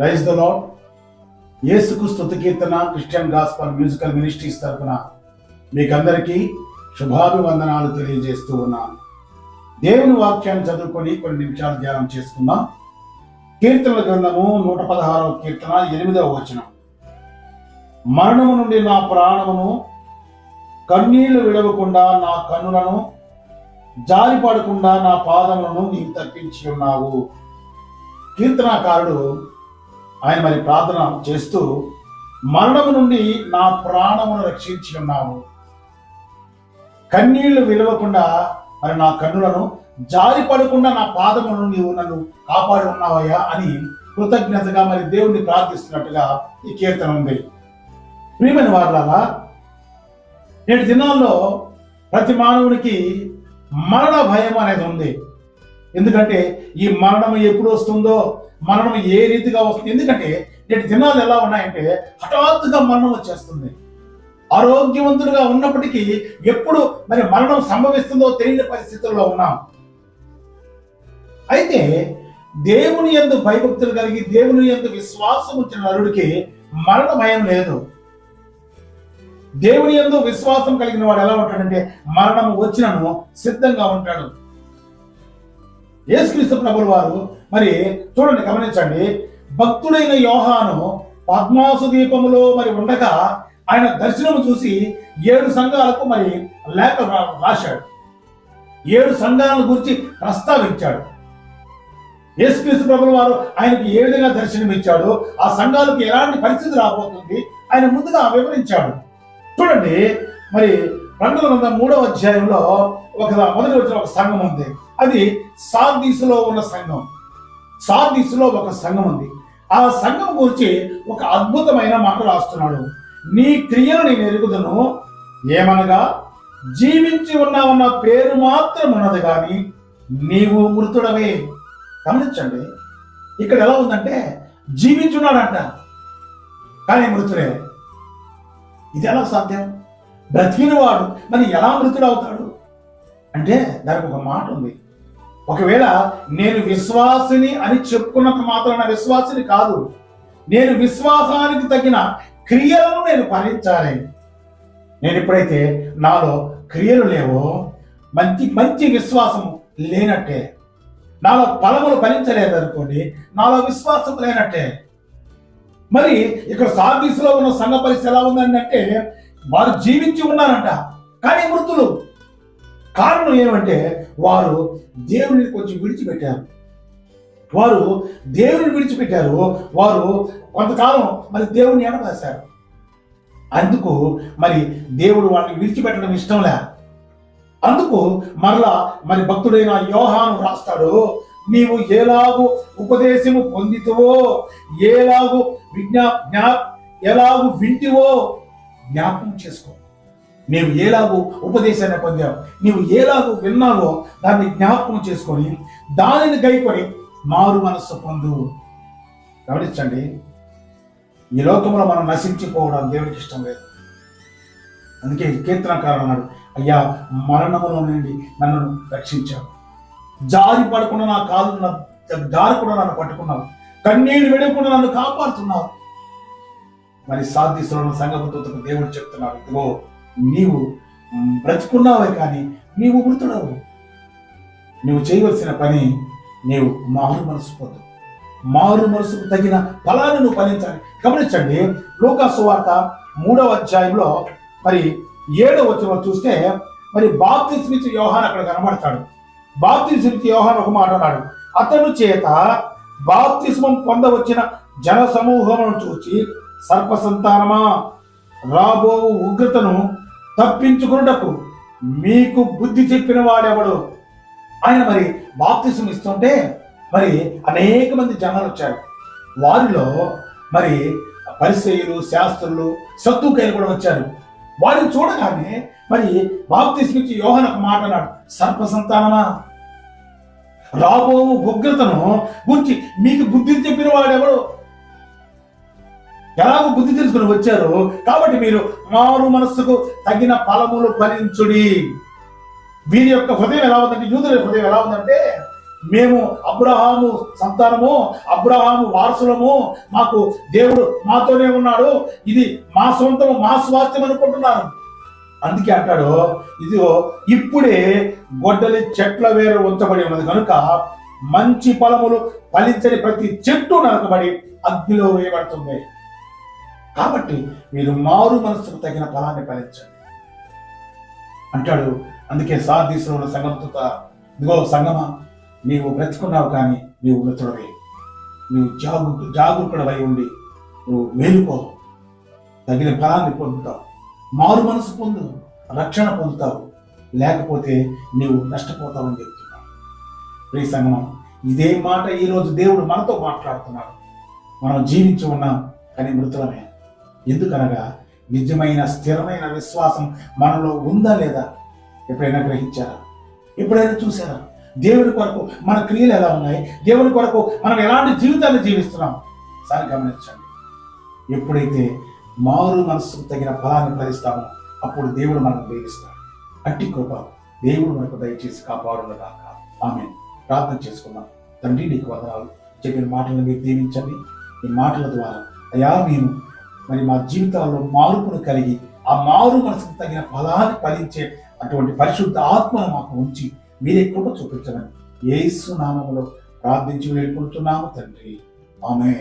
Rise the lord యేసుకు స్థుతి కీర్తన క్రిస్టియన్ గాస్పల్ మ్యూజికల్ మినిస్ట్రీస్ తరఫున మీకందరికీ శుభాభివందనాలు తెలియజేస్తూ ఉన్నాను. దేవుని వాక్యాన్ని చదువుకొని కొన్ని నిమిషాలు ధ్యానం చేసుకుందాం. కీర్తనల గ్రంథము నూట పదహారవ కీర్తన ఎనిమిదవ వచనం. మరణము నుండి నా ప్రాణమును కన్నీళ్ళు విడవకుండా నా కన్నులను జారిపడకుండా నా పాదములను నీవు తప్పించి ఉన్నావు. కీర్తనాకారుడు ఆయన మరి ప్రార్థన చేస్తూ మరణము నుండి నా ప్రాణమును రక్షించి ఉన్నావు. కన్నీళ్ళు విలవకుండా మరి నా కన్నులను జారి పడకుండా నా పాదములను నీవు నన్ను కాపాడి ఉన్నావయ్యా అని కృతజ్ఞతగా మరి దేవుణ్ణి ప్రార్థిస్తున్నట్టుగా ఈ కీర్తన ఉంది. ప్రియమైన వారులారా నేటి దినాల్లో ప్రతి మానవునికి మరణ భయం అనేది ఉంది. ఎందుకంటే ఈ మరణం ఎప్పుడు వస్తుందో మరణం ఏ రీతిగా వస్తుంది? ఎందుకంటే నేటి దినాలు ఎలా ఉన్నాయంటే హఠాత్తుగా మరణం వచ్చేస్తుంది. ఆరోగ్యవంతుడిగా ఉన్నప్పటికీ ఎప్పుడు మరి మరణం సంభవిస్తుందో తెలియని పరిస్థితుల్లో ఉన్నాం. అయితే దేవుని ఎందు భయభక్తులు కలిగి దేవుని ఎందు విశ్వాసం ఉంచిన నరుడికి మరణ భయం లేదు. దేవుని ఎందు విశ్వాసం కలిగిన వాడు ఎలా ఉంటాడంటే మరణం వచ్చినను సిద్ధంగా ఉంటాడు. యేసుక్రీస్తు ప్రభుల వారు. మరి చూడండి గమనించండి. భక్తుడైన యోహాను పద్మాసు దీపములో మరి ఉండగా ఆయన దర్శనం చూసి ఏడు సంఘాలకు మరి లేఖ రాశాడు. ఏడు సంఘాలను గురించి ప్రస్తావించాడు. యేసుక్రీస్తు ప్రభుల వారు ఆయనకి ఏ విధంగా దర్శనం ఆ సంఘాలకు ఎలాంటి పరిస్థితి రాబోతుంది ఆయన ముందుగా వివరించాడు. చూడండి మరి రెండు వందల మూడవ అధ్యాయంలో ఒక మొదటి వచ్చిన ఒక సంఘం ఉంది. అది సార్దీసులో ఉన్న సంఘం. సార్దీసులో ఒక సంఘం ఉంది. ఆ సంఘం గురించి ఒక అద్భుతమైన మాట రాస్తున్నాడు. నీ క్రియలు నేను ఎరుగుదను. ఏమనగా జీవించి ఉన్న పేరు మాత్రం ఉన్నది కానీ నీవు మృతుడవే. గమనించండి. ఇక్కడ ఎలా ఉందంటే జీవించున్నాడంట కానీ మృతుడే. ఇది ఎలా సాధ్యం? బ్రతికినవాడు మరి ఎలా మృతుడు అవుతాడు అంటే దానికి ఒక మాట ఉంది. ఒకవేళ నేను విశ్వాసిని అని చెప్పుకున్నంత మాత్రాన విశ్వాసిని కాదు. నేను విశ్వాసానికి తగిన క్రియలను నేను పాలించాలి నేను ఎప్పుడైతే నాలో క్రియలు లేవో మంచి మంచి విశ్వాసం లేనట్టే. నాలో ఫలములు ఫలించలేదు అనుకోండి నాలో విశ్వాసం లేనట్టే. మరి ఇక్కడ సార్దీసులో ఉన్న సంఘ పరిస్థితి ఎలా ఉందంటే వారు జీవించి ఉన్నారంట. కానీ మృతులు కారణం ఏమంటే వారు దేవుని కొంచెం విడిచిపెట్టారు. వారు దేవుని విడిచిపెట్టారు. వారు కొంతకాలం మరి దేవుడిని ఎడవేశారు అందుకు మరి దేవుడు వాటిని విడిచిపెట్టడం ఇష్టంలే అందుకు మరలా మరి భక్తుడైన యోహాను రాస్తాడు నీవు ఏలాగు ఉపదేశము పొందితువో ఏలాగు విజ్ఞా జ్ఞా ఎలాగు వింటివో జ్ఞాపకం చేసుకో. మేము ఏలాగు ఉపదేశాన్ని పొందావు నీవు ఏలాగు విన్నావో దాన్ని జ్ఞాపకం చేసుకొని దానిని గైకొని మారు మనస్సు పొందు. గమనించండి ఈ లోకంలో మనం నశించిపోవడం దేవుడికి ఇష్టం లేదు. అందుకే కీర్తనకారుడు అన్నాడు అయ్యా మరణములో నుండి నన్ను రక్షించావు. జారి పడకుండా నా కాలు నా జారకుండా నన్ను పట్టుకున్నావు. కన్నీరు విడకుండా నన్ను కాపాడుతున్నావు. మరి సాధిస్తున్న సంఘ దేవుడు చెప్తున్నాడు ఇదిగో నీవు బ్రతుకున్నావే కానీ నీవు మృతుడవు నువ్వు చేయవలసిన పని నీవు మారు మనసు పొందు. మారు మనసుకు తగిన ఫలాన్ని నువ్వు ఫలించాలి. గమనించండి లోకాసువార్త మూడవ అధ్యాయంలో మరి ఏడవ వచనం చూస్తే మరి బాప్తిస్మిచ్చి యోహాన్ అక్కడ కనబడతాడు. బాప్తిస్మిచ్చి యోహాన్ ఒక మాట అన్నాడు అతను చేత బాప్తిస్మం పొందవచ్చిన జన సమూహమును చూచి సర్ప సంతానమా రాబో ఉగ్రతను తప్పించుకున్నటకు మీకు బుద్ధి చెప్పిన వాడెవడు? ఆయన మరి బాప్తిసం ఇస్తుంటే మరి అనేక మంది జనాలు వచ్చారు వారిలో మరి పరిచయులు శాస్త్రులు సత్తుకాయలు కూడా వచ్చారు. వారిని చూడగానే మరి బాప్తిసం ఇచ్చి యోహన్ ఒక మాట అన్నాడు. సర్ప సంతానమా రాబో ఉగ్రతను గురించి మీకు బుద్ధి చెప్పిన వాడెవడు? ఎలాగో బుద్ధి తెలుసుకుని వచ్చారు? కాబట్టి మీరు మారు మనస్సుకు తగిన ఫలములు ఫలించుడి. వీరి యొక్క హృదయం ఎలా ఉందంటే యూదుల హృదయం ఎలా ఉందంటే మేము అబ్రహాము సంతానము అబ్రహాము వారసులము మాకు దేవుడు మాతోనే ఉన్నాడు ఇది మా సొంతము మా స్వాస్థ్యం అనుకుంటున్నాను అందుకే అంటాడు ఇదిగో ఇప్పుడే గొడ్డలి చెట్ల వేరు ఉంచబడి ఉన్నది. కనుక మంచి ఫలములు ఫలించని ప్రతి చెట్టు నరకబడి అగ్నిలో వేయబడుతుంది. కాబట్టి మీరు మారు మనసుకు తగిన ఫలాన్ని ఫలించండి అంటాడు. అందుకే సాధీసులో ఉన్న సంగమతో ఇదిగో సంగమ నీవు బ్రతుకున్నావు కానీ నీవు మృతుడవే నువ్వు జాగు జాగరూకుడవై ఉండి నువ్వు మేలుకో. తగిన ఫలాన్ని పొందుతావు. మారు మనసు పొందు రక్షణ పొందుతావు. లేకపోతే నీవు నష్టపోతావని చెప్తున్నావు ప్రియ సంగమం ఇదే మాట ఈరోజు దేవుడు మనతో మాట్లాడుతున్నాడు. మనం జీవించి ఉన్నాం కానీ మృతులమే. ఎందుకనగా నిజమైన స్థిరమైన విశ్వాసం మనలో ఉందా లేదా ఎప్పుడైనా గ్రహించారా? ఎప్పుడైనా చూసారా? దేవుడి కొరకు మన క్రియలు ఎలా ఉన్నాయి? దేవుడి కొరకు మనం ఎలాంటి జీవితాన్ని జీవిస్తున్నాం? సారి గమనించండి. ఎప్పుడైతే మారు మనస్సుకు తగిన ఫలాన్ని ఫలిస్తామో అప్పుడు దేవుడు మనకు దీవిస్తాడు అట్టి కృప దేవుడు మనకు దయచేసి కాపాడుగాక ఆమె ప్రార్థన చేసుకున్నాం తండ్రి నీకు వదనాలు. చెప్పిన మాటలను మీరు దీవించండి. ఈ మాటల ద్వారా అయా మేము మరి మా జీవితాల్లో మార్పును కలిగి ఆ మారు మనసుకు తగిన ఫలాన్ని ఫలించే అటువంటి పరిశుద్ధ ఆత్మను మాకు ఉంచి మీరే కృప చూపించమని ఏసు నామములో ప్రార్థించి వేడుకుంటున్నాము తండ్రి. ఆమె